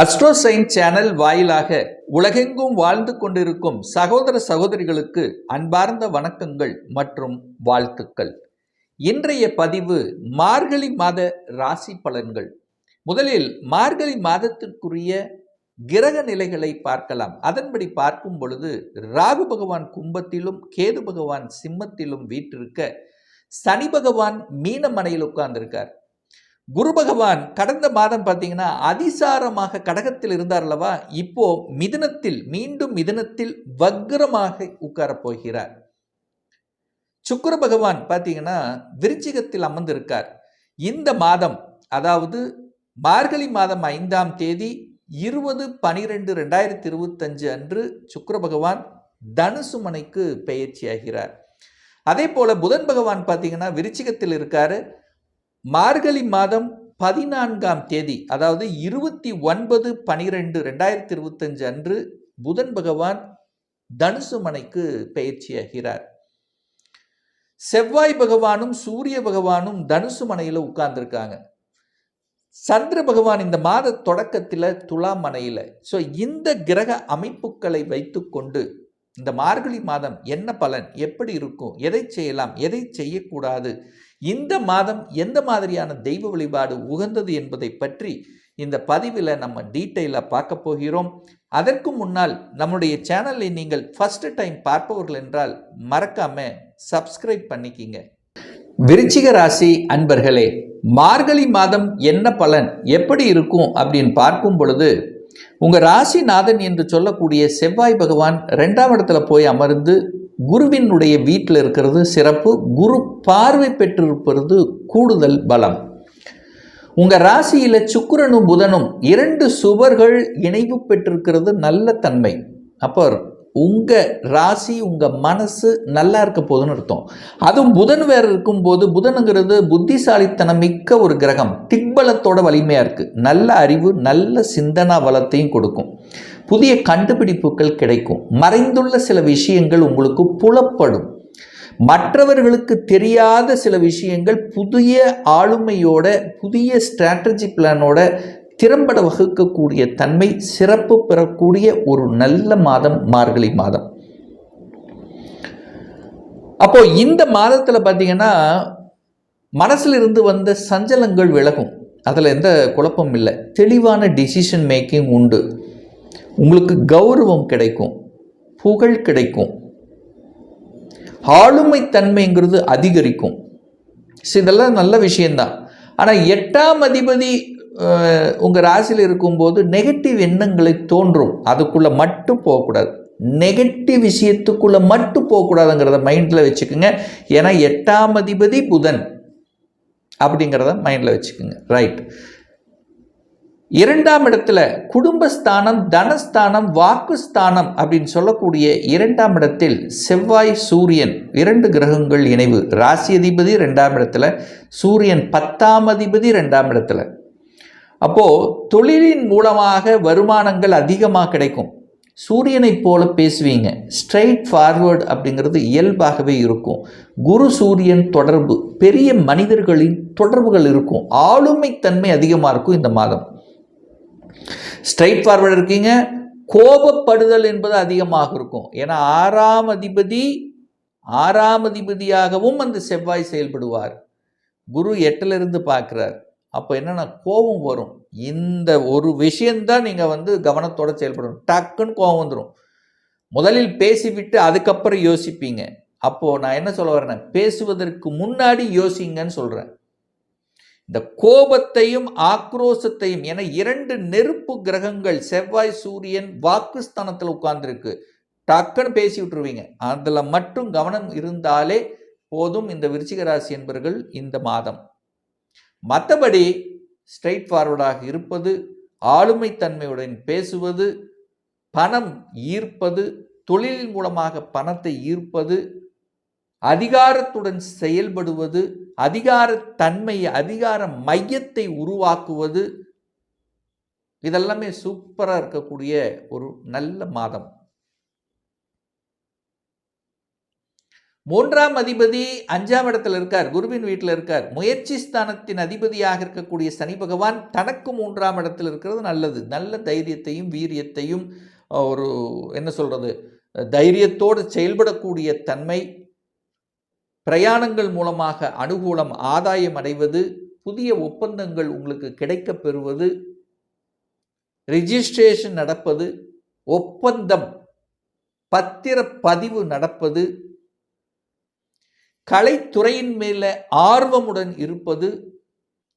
அஸ்ட்ரோசைன் channel வாயிலாக உலகெங்கும் வாழ்ந்து கொண்டிருக்கும் சகோதர சகோதரிகளுக்கு அன்பார்ந்த வணக்கங்கள் மற்றும் வாழ்த்துக்கள். இன்றைய பதிவு மார்கழி மாத ராசி பலன்கள். முதலில் மார்கழி மாதத்திற்குரிய கிரக நிலைகளை பார்க்கலாம். அதன்படி பார்க்கும் பொழுது ராகு பகவான் கும்பத்திலும் கேது பகவான் சிம்மத்திலும் வீற்றிருக்க சனி பகவான் மீனமனையில் உட்கார்ந்திருக்கார். குரு பகவான் கடந்த மாதம் பார்த்தீங்கன்னா அதிசாரமாக கடகத்தில் இருந்தார் அல்லவா? இப்போ மிதனத்தில் மீண்டும் மிதனத்தில் வக்ரமாக உட்காரப் போகிறார். சுக்கர பகவான் பார்த்தீங்கன்னா விருச்சிகத்தில் அமர்ந்திருக்கார். இந்த மாதம் அதாவது மார்கழி மாதம் ஐந்தாம் தேதி இருபது பனிரெண்டு ரெண்டாயிரத்தி இருபத்தஞ்சு அன்று சுக்கர பகவான் தனுசு மனைக்கு பெயர்ச்சியாகிறார். அதே போல புதன் பகவான் பார்த்தீங்கன்னா விருச்சிகத்தில் இருக்காரு. மார்கழி மாதம் பதினான்காம் தேதி அதாவது இருபத்தி ஒன்பது பனிரெண்டு ரெண்டாயிரத்தி இருபத்தஞ்சு அன்று புதன் பகவான் தனுசு மனைக்கு பயிற்சியாகிறார் செவ்வாய் பகவானும் சூரிய பகவானும் தனுசு மனையில் உட்கார்ந்துருக்காங்க. சந்திர பகவான் இந்த மாத தொடக்கத்தில் துலா மனையில். ஸோ இந்த கிரக அமைப்புகளை வைத்துக்கொண்டு இந்த மார்கழி மாதம் என்ன பலன் எப்படி இருக்கும் எதை செய்யலாம் எதை செய்யக்கூடாது இந்த மாதம் எந்த மாதிரியான தெய்வ வழிபாடு உகந்தது என்பதை பற்றி இந்த பதிவில் நம்ம டீட்டெயிலாக பார்க்க போகிறோம். அதற்கு முன்னால் நம்முடைய சேனலை நீங்கள் ஃபஸ்ட்டு டைம் பார்ப்பவர்கள் என்றால் மறக்காம சப்ஸ்கிரைப் பண்ணிக்கிங்க. விருச்சிக ராசி அன்பர்களே மார்கழி மாதம் என்ன பலன் எப்படி இருக்கும் அப்படின்னு பார்க்கும் பொழுது உங்கள் ராசிநாதன் என்று சொல்லக்கூடிய செவ்வாய் பகவான் ரெண்டாம் இடத்துல போய் அமர்ந்து குருவினுடைய வீட்டில் இருக்கிறது சிறப்பு. குரு பார்வை பெற்றிருப்பது கூடுதல் பலம். உங்கள் ராசியில் சுக்கரனும் புதனும் இரண்டு சுவர்கள் இணைவு பெற்றிருக்கிறது நல்ல தன்மை. அப்போ உங்கள் ராசி உங்கள் மனசு நல்லா இருக்க போதுன்னு அர்த்தம். அதுவும் புதன் வேறு இருக்கும்போது புதனுங்கிறது புத்திசாலித்தனம் மிக்க ஒரு கிரகம். திக்பலத்தோட வலிமையாக இருக்குது நல்ல அறிவு நல்ல சிந்தனா வளத்தையும் கொடுக்கும். புதிய கண்டுபிடிப்புகள் கிடைக்கும். மறைந்துள்ள சில விஷயங்கள் உங்களுக்கு புலப்படும். மற்றவர்களுக்கு தெரியாத சில விஷயங்கள் புதிய ஆளுமையோட புதிய ஸ்ட்ராட்டஜி பிளானோட திறம்பட வகுக்கக்கூடிய தன்மை சிறப்பு பெறக்கூடிய ஒரு நல்ல மாதம் மார்கழி மாதம். அப்போ இந்த மாதத்தில் பார்த்தீங்கன்னா மனசில் இருந்து வந்த சஞ்சலங்கள் விலகும். அதில் எந்த குழப்பம் இல்லை. தெளிவான டிசிஷன் மேக்கிங் உண்டு. உங்களுக்கு கௌரவம் கிடைக்கும். புகழ் கிடைக்கும். ஆளுமை தன்மைங்கிறது அதிகரிக்கும். ஸோ இதெல்லாம் நல்ல விஷயந்தான் ஆனால் எட்டாம் அதிபதி உங்கள் ராசியில் இருக்கும்போது நெகட்டிவ் எண்ணங்களை தோன்றும். அதுக்குள்ளே மட்டும் போகக்கூடாது. நெகட்டிவ் விஷயத்துக்குள்ளே மட்டும் போகக்கூடாதுங்கிறத மைண்டில் வச்சுக்கோங்க. ஏன்னா எட்டாம் அதிபதி புதன் அப்படிங்கிறத மைண்டில் வச்சுக்கோங்க. ரைட் இரண்டாம் இடத்துல குடும்பஸ்தானம் தனஸ்தானம் வாக்குஸ்தானம் அப்படின்னு சொல்லக்கூடிய இரண்டாம் இடத்தில் செவ்வாய் சூரியன் இரண்டு கிரகங்கள் இணைவு. ராசி அதிபதி ரெண்டாம் இடத்துல சூரியன் பத்தாம் அதிபதி ரெண்டாம் இடத்துல. அப்போது தொழிலின் மூலமாக வருமானங்கள் அதிகமாக கிடைக்கும். சூரியனை போல பேசுவீங்க. ஸ்ட்ரைட் ஃபார்வர்டு அப்படிங்கிறது இயல்பாகவே இருக்கும். குரு சூரியன் தொடர்பு. பெரிய மனிதர்களின் தொடர்புகள் இருக்கும். ஆளுமைத்தன்மை அதிகமாக இருக்கும் இந்த மாதம். ஸ்ட்ரைட் ஃபார்வர்டு இருக்கீங்க. கோபப்படுதல் என்பது அதிகமாக இருக்கும். ஏன்னா ஆறாம் அதிபதி ஆறாம் அதிபதியாகவும் அந்த செவ்வாய் செயல்படுவார். குரு எட்டிலிருந்து பார்க்குறார். அப்போ என்னென்னா கோபம் வரும். இந்த ஒரு விஷயந்தான் நீங்கள் வந்து கவனத்தோடு செயல்படணும். டக்குன்னு கோபம் வந்துடும் முதலில் பேசிவிட்டு அதுக்கப்புறம் யோசிப்பீங்க. அப்போது நான் என்ன சொல்ல வரேன்னா பேசுவதற்கு முன்னாடி யோசிங்கன்னு சொல்கிறேன் இந்த கோபத்தையும் ஆக்ரோசத்தையும் என இரண்டு நெருப்பு கிரகங்கள் செவ்வாய் சூரியன் வாக்குஸ்தானத்தில் உட்கார்ந்துருக்கு. டக்குன்னு பேசி விட்டுருவீங்க. அதில் மட்டும் கவனம் இருந்தாலே போதும் இந்த விருச்சிக ராசி என்பவர்கள் இந்த மாதம். மற்றபடி ஸ்ட்ரைட் ஃபார்வர்டாக இருப்பது ஆளுமைத்தன்மையுடன் பேசுவது பணம் ஈர்ப்பது தொழில் மூலமாக பணத்தை ஈர்ப்பது அதிகாரத்துடன் செயல்படுவது அதிகாரத்தன்மை அதிகார மையத்தை உருவாக்குவது இதெல்லாமே சூப்பராக இருக்கக்கூடிய ஒரு நல்ல மாதம். மூன்றாம் அதிபதி அஞ்சாம் இடத்துல இருக்கார் குருவின் வீட்டில் இருக்கார். முயற்சி ஸ்தானத்தின் அதிபதியாக இருக்கக்கூடிய சனி பகவான் தனக்கு மூன்றாம் இடத்தில் இருக்கிறது நல்லது. நல்ல தைரியத்தையும் வீரியத்தையும் ஒரு என்ன சொல்கிறது தைரியத்தோடு செயல்படக்கூடிய தன்மை பிரயாணங்கள் மூலமாக அனுகூலம் ஆதாயம் அடைவது புதிய ஒப்பந்தங்கள் உங்களுக்கு கிடைக்கப் பெறுவது ரிஜிஸ்ட்ரேஷன் நடப்பது ஒப்பந்தம் பத்திர பதிவு நடப்பது கலைத்துறையின் மேல ஆர்வமுடன் இருப்பது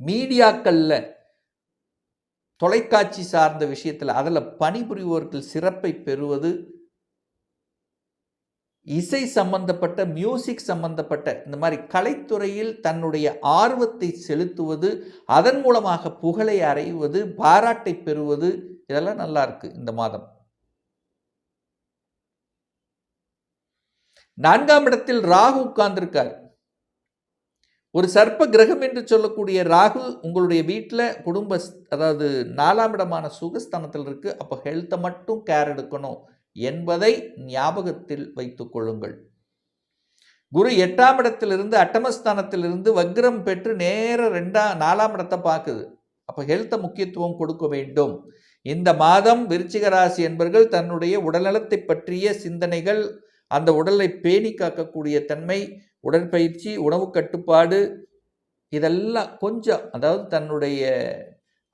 மீடியாக்கள்ல தொலைக்காட்சி சார்ந்த விஷயத்தில் அதில் பணிபுரிவோர்கள் சிறப்பை பெறுவது இசை சம்பந்தப்பட்ட மியூசிக் சம்பந்தப்பட்ட இந்த மாதிரி கலைத்துறையில் தன்னுடைய ஆர்வத்தை செலுத்துவது அதன் மூலமாக புகழை அறைவது பாராட்டை பெறுவது இதெல்லாம் நல்லா இருக்கு இந்த மாதம். நான்காம் இடத்தில் ராகு உட்கார்ந்திருக்கார். ஒரு சர்ப்ப கிரகம் என்று சொல்லக்கூடிய ராகு உங்களுடைய வீட்டில் குடும்ப அதாவது நாலாம் இடமான சுகஸ்தானத்தில் இருக்கு. அப்போ ஹெல்த்தை மட்டும் கேர் எடுக்கணும் என்பதை ஞாபகத்தில் வைத்துக் கொள்ளுங்கள். குரு எட்டாம் இடத்திலிருந்து அட்டமஸ்தானத்திலிருந்து வக்ரம் பெற்று நேர ரெண்டாம் நாலாம் இடத்தை பார்க்குது. அப்போ ஹெல்த்தை முக்கியத்துவம் கொடுக்க வேண்டும். இந்த மாதம் விருச்சிக ராசி என்பவர்கள் தன்னுடைய உடல்நலத்தை பற்றிய சிந்தனைகள் அந்த உடலை பேணி காக்கக்கூடிய தன்மை உடற்பயிற்சி உணவு கட்டுப்பாடு இதெல்லாம் கொஞ்சம் அதாவது தன்னுடைய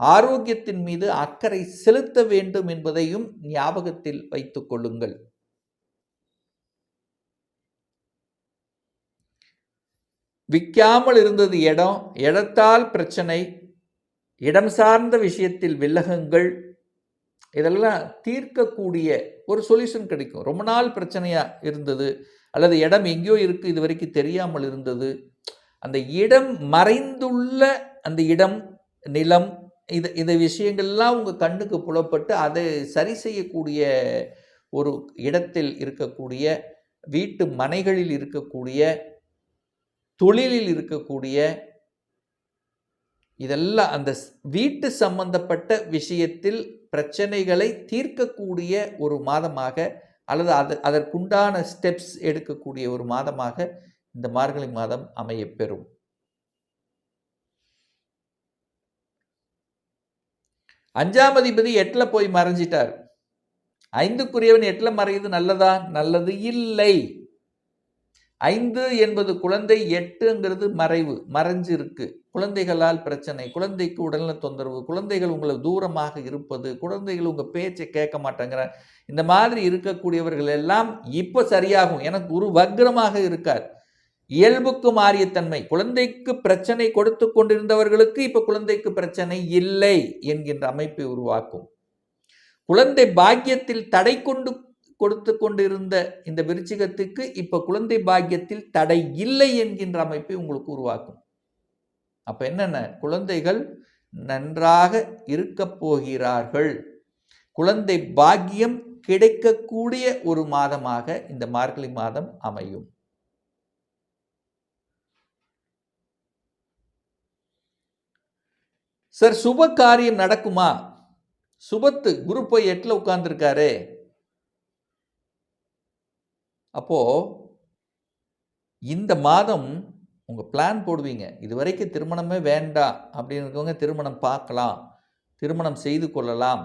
ஆரோக்கியத்தின் மீது அக்கறை செலுத்த வேண்டும் என்பதையும் ஞாபகத்தில் வைத்துக் கொள்ளுங்கள். விற்காமல் இருந்தது இடம் இடத்தால் பிரச்சனை இடம் சார்ந்த விஷயத்தில் வில்லகங்கள் இதெல்லாம் தீர்க்கக்கூடிய ஒரு சொல்யூஷன் கிடைக்கும். ரொம்ப நாள் பிரச்சனையாக இருந்தது. அல்லது இடம் எங்கேயோ இருக்குது இது வரைக்கும் தெரியாமல் இருந்தது. அந்த இடம் மறைந்துள்ள அந்த இடம் நிலம் இது இந்த விஷயங்கள்லாம் உங்கள் கண்ணுக்கு புலப்பட்டு அதை சரி செய்யக்கூடிய ஒரு இடத்தில் இருக்கக்கூடிய வீட்டு மனைகளில் இருக்கக்கூடிய தொழிலில் இருக்கக்கூடிய இதெல்லாம் அந்த வீட்டு சம்பந்தப்பட்ட விஷயத்தில் பிரச்சனைகளை தீர்க்கக்கூடிய ஒரு மாதமாக அல்லது அது அதற்குண்டான ஸ்டெப்ஸ் எடுக்கக்கூடிய ஒரு மாதமாக இந்த மார்கழி மாதம் அமையப்பெறும். அஞ்சாம் அதிபதி எட்டில் போய் மறைஞ்சிட்டார். ஐந்துக்குரியவன் எட்டில் மறையுது நல்லதா? நல்லது இல்லை. ஐந்து என்பது குழந்தை எட்டுங்கிறது மறைவு மறைஞ்சிருக்கு. குழந்தைகளால் பிரச்சனை குழந்தைக்கு உடல்நல தொந்தரவு குழந்தைகள் உங்களை தூரமாக இருப்பது குழந்தைகள் உங்கள் பேச்சை கேட்க மாட்டேங்கிற இந்த மாதிரி இருக்கக்கூடியவர்கள் எல்லாம் இப்போ சரியாகும். எனக்கு குரு வக்ரமாக இருக்கார். இயல்புக்கு மாறிய தன்மை. குழந்தைக்கு பிரச்சனை கொடுத்து கொண்டிருந்தவர்களுக்கு இப்போ குழந்தைக்கு பிரச்சனை இல்லை என்கின்ற அமைப்பை உருவாக்கும். குழந்தை பாக்கியத்தில் தடை கொண்டு கொடுத்து கொண்டிருந்த இந்த விருச்சிகத்துக்கு இப்போ குழந்தை பாக்கியத்தில் தடை இல்லை என்கின்ற அமைப்பை உங்களுக்கு உருவாக்கும். அப்போ என்னென்ன? குழந்தைகள் நன்றாக இருக்க போகிறார்கள். குழந்தை பாக்கியம் கிடைக்கக்கூடிய ஒரு மாதமாக இந்த மார்கழி மாதம் அமையும். சார் சுப காரியம் நடக்குமா? சுபத்து குரு போய் எட்டில் உட்கார்ந்துருக்காரு. அப்போ இந்த மாதம் உங்கள் பிளான் போடுவீங்க. இது வரைக்கும் திருமணமே வேண்டாம் அப்படின்னு இருக்கவங்க திருமணம் பார்க்கலாம். திருமணம் செய்து கொள்ளலாம்.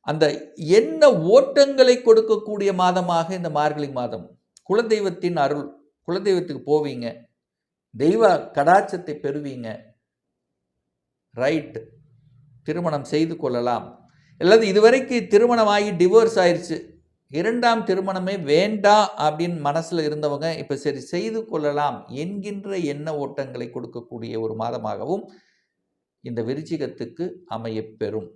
அந்த என்ன ஓட்டங்களை கொடுக்கக்கூடிய மாதமாக இந்த மார்கழி மாதம்? குலதெய்வத்தின் அருள். குலதெய்வத்துக்கு போவீங்க. தெய்வ கடாட்சத்தை பெறுவீங்க. ரைட் திருமணம் செய்து கொள்ளலாம். அல்லது இதுவரைக்கு திருமணமாகி டிவோர்ஸ் ஆயிடுச்சு இரண்டாம் திருமணமே வேண்டாம் அப்படின்னு மனசில் இருந்தவங்க இப்போ சரி செய்து கொள்ளலாம் என்கின்ற எண்ண ஓட்டங்களை கொடுக்கக்கூடிய ஒரு மாதமாகவும் இந்த விருச்சிகத்துக்கு அமையப்பெறும்.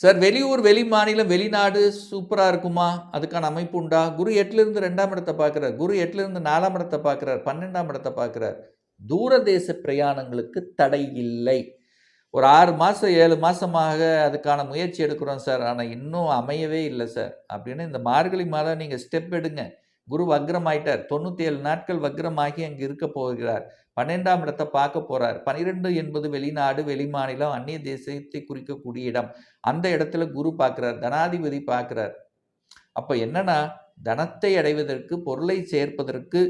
சார் வெளியூர் வெளி மாநிலம் வெளிநாடு சூப்பராக இருக்குமா? அதுக்கான அமைப்பு உண்டா? குரு எட்டுலேருந்து ரெண்டாம் இடத்தை பார்க்குறார். குரு எட்டுலேருந்து நாலாம் இடத்தை பார்க்குறார். பன்னெண்டாம் இடத்தை பார்க்குறார். தூரதேச பிரயாணங்களுக்கு தடை இல்லை. ஒரு ஆறு மாதம் ஏழு மாதமாக அதுக்கான முயற்சி எடுக்கிறோம் சார். ஆனால் இன்னும் அமையவே இல்லை சார். அப்படின்னு இந்த மார்கழி மாதம் நீங்கள் ஸ்டெப் எடுங்க. குரு வக்ரமாயிட்டார் தொண்ணூற்றி ஏழு நாட்கள் வக்ரமாகி அங்கே இருக்க போகிறார். பன்னெண்டாம் இடத்தை பார்க்க போகிறார் பனிரெண்டு என்பது வெளிநாடு வெளிமாநிலம் அந்நிய தேசத்தை குறிக்கக்கூடிய இடம். அந்த இடத்துல குரு பார்க்குறார். தனாதிபதி பார்க்குறார். அப்போ என்னன்னா தனத்தை அடைவதற்கு பொருளை சேர்ப்பதற்கு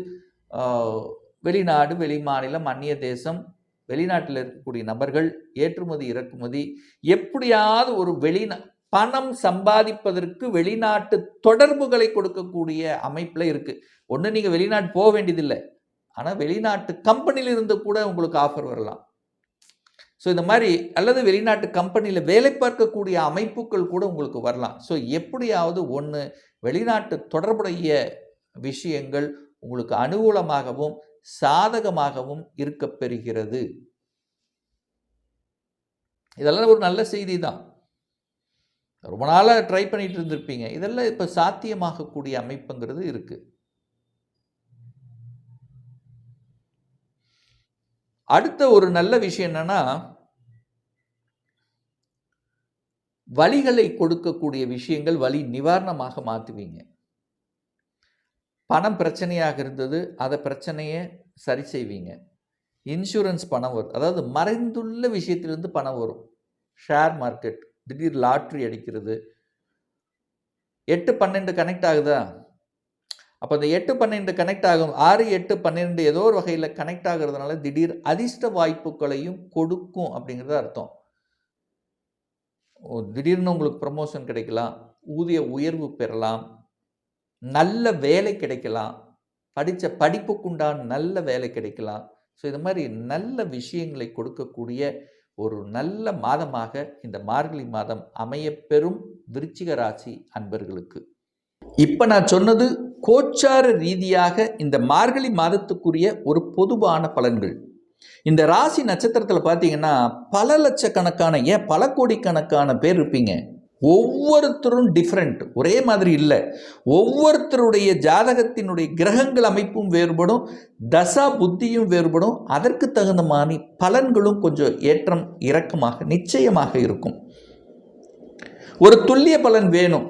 வெளிநாடு வெளிமாநிலம் அந்நிய தேசம் வெளிநாட்டில் இருக்கக்கூடிய நபர்கள் ஏற்றுமதி இறக்குமதி எப்படியாவது ஒரு வெளிநா பணம் சம்பாதிப்பதற்கு வெளிநாட்டு தொடர்புகளை கொடுக்கக்கூடிய அமைப்பில் இருக்குது ஒன்று நீங்கள் வெளிநாட்டு போக வேண்டியதில்லை. ஆனால் வெளிநாட்டு கம்பெனியிலிருந்து கூட உங்களுக்கு ஆஃபர் வரலாம். ஸோ இந்த மாதிரி அல்லது வெளிநாட்டு கம்பெனியில் வேலை பார்க்கக்கூடிய அமைப்புகள் கூட உங்களுக்கு வரலாம். ஸோ எப்படியாவது ஒன்று வெளிநாட்டு தொடர்புடைய விஷயங்கள் உங்களுக்கு அனுகூலமாகவும் சாதகமாகவும் இருக்கப் பெறுகிறது. இதெல்லாம் ஒரு நல்ல செய்தி தான் ரொம்ப நாளாக ட்ரை பண்ணிட்டு இருந்திருப்பீங்க. இதெல்லாம் இப்போ சாத்தியமாகக்கூடிய அமைப்புங்கிறது இருக்கு. அடுத்த ஒரு நல்ல விஷயம் என்னன்னா வழிகளை கொடுக்கக்கூடிய விஷயங்கள் வழி நிவாரணமாக மாற்றுவீங்க பணம் பிரச்சனையாக இருந்தது அதை பிரச்சனையை சரி செய்வீங்க. இன்சூரன்ஸ் பணம் வரும். அதாவது மறைந்துள்ள விஷயத்திலிருந்து பணம் வரும். ஷேர் மார்க்கெட் திடீர் லாட்ரி அடிக்கிறது. எட்டு பன்னெண்டு கனெக்ட் ஆகுதா? அப்போ அந்த எட்டு பன்னெண்டு கனெக்ட் ஆகும். ஆறு எட்டு பன்னெண்டு ஏதோ ஒரு வகையில் கனெக்ட் ஆகிறதுனால திடீர் அதிர்ஷ்ட வாய்ப்புகளையும் கொடுக்கும் அப்படிங்கிறது அர்த்தம். ஓ, திடீர்னு உங்களுக்கு ப்ரமோஷன் கிடைக்கலாம். ஊதிய உயர்வு பெறலாம். நல்ல வேலை கிடைக்கலாம். படித்த படிப்புக்குண்டான நல்ல வேலை கிடைக்கலாம். ஸோ இது மாதிரி நல்ல விஷயங்களை கொடுக்கக்கூடிய ஒரு நல்ல மாதமாக இந்த மார்கழி மாதம் அமையப்பெறும் விருச்சிக ராசி அன்பர்களுக்கு. இப்போ நான் சொன்னது கோச்சார ரீதியாக இந்த மார்கழி மாதத்துக்குரிய ஒரு பொதுவான பலன்கள். இந்த ராசி நட்சத்திரத்தில் பார்த்தீங்கன்னா பல லட்சக்கணக்கான ஏன் பல கோடிக்கணக்கான பேர் இருப்பீங்க. ஒவ்வொருத்தரும் டிஃப்ரெண்ட் ஒரே மாதிரி இல்லை. ஒவ்வொருத்தருடைய ஜாதகத்தினுடைய கிரகங்கள் அமைப்பும் வேறுபடும் தசா புத்தியும் வேறுபடும். அதற்கு தகுந்த மாதிரி பலன்களும் கொஞ்சம் ஏற்றம் இறக்கமாக நிச்சயமாக இருக்கும். ஒரு துல்லிய பலன் வேணும்.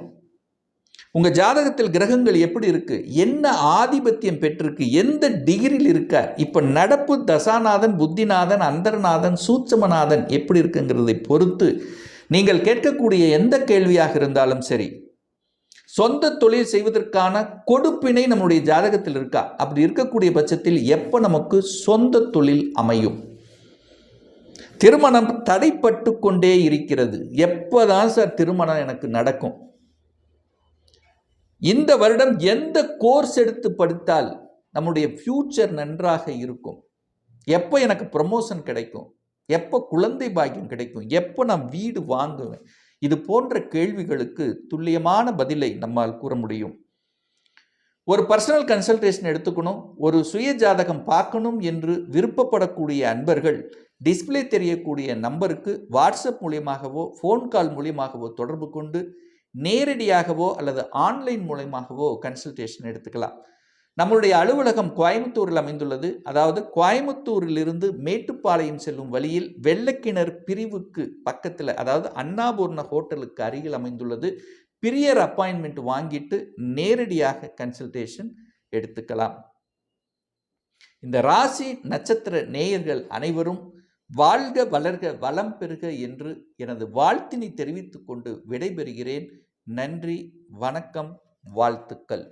உங்கள் ஜாதகத்தில் கிரகங்கள் எப்படி இருக்கு? என்ன ஆதிபத்தியம் பெற்றிருக்கு? எந்த டிகிரியில் இருக்கார்? இப்போ நடப்பு தசாநாதன் புத்திநாதன் அந்தரநாதன் சூட்சமநாதன் எப்படி இருக்குங்கிறதை பொறுத்து நீங்கள் கேட்கக்கூடிய எந்த கேள்வியாக இருந்தாலும் சரி சொந்த தொழில் செய்வதற்கான கொடுப்பினை நம்முடைய ஜாதகத்தில் இருக்கா? அப்படி இருக்கக்கூடிய பட்சத்தில் எப்போ நமக்கு சொந்த தொழில் அமையும்? திருமணம் தடைப்பட்டு கொண்டே இருக்கிறது. எப்போதான் சார் திருமணம் எனக்கு நடக்கும்? இந்த வருடம் எந்த கோர்ஸ் எடுத்து படித்தால் நம்முடைய ஃப்யூச்சர் நன்றாக இருக்கும்? எப்போ எனக்கு ப்ரமோஷன் கிடைக்கும்? எப்போ குழந்தை பாக்கியம் கிடைக்கும்? எப்போ நான் வீடு வாங்குவேன்? இது போன்ற கேள்விகளுக்கு துல்லியமான பதிலை நம்மால் கூற முடியும். ஒரு பர்சனல் கன்சல்டேஷன் எடுத்துக்கணும் ஒரு சுய ஜாதகம் பார்க்கணும் என்று விருப்பப்படக்கூடிய அன்பர்கள் டிஸ்ப்ளே தெரியக்கூடிய நம்பருக்கு வாட்ஸ்அப் மூலியமாகவோ ஃபோன் கால் மூலியமாகவோ தொடர்பு கொண்டு நேரடியாகவோ அல்லது ஆன்லைன் மூலயமாகவோ கன்சல்டேஷன் எடுத்துக்கலாம். நம்மளுடைய அலுவலகம் கோயம்புத்தூரில் அமைந்துள்ளது. அதாவது கோயம்புத்தூரிலிருந்து மேட்டுப்பாளையம் செல்லும் வழியில் வெள்ளக்கிணர் பிரிவுக்கு பக்கத்தில் அதாவது அன்னாபூர்ண ஹோட்டலுக்கு அருகில் அமைந்துள்ளது. பிரியர் அப்பாயின்மெண்ட் வாங்கிட்டு நேரடியாக கன்சல்டேஷன் எடுத்துக்கலாம். இந்த ராசி நட்சத்திர நேயர்கள் அனைவரும் வாழ்க வளர்க வளம் பெறுக என்று எனது வாழ்த்தினை தெரிவித்துக்கொண்டு விடைபெறுகிறேன். நன்றி வணக்கம் வாழ்த்துக்கள்.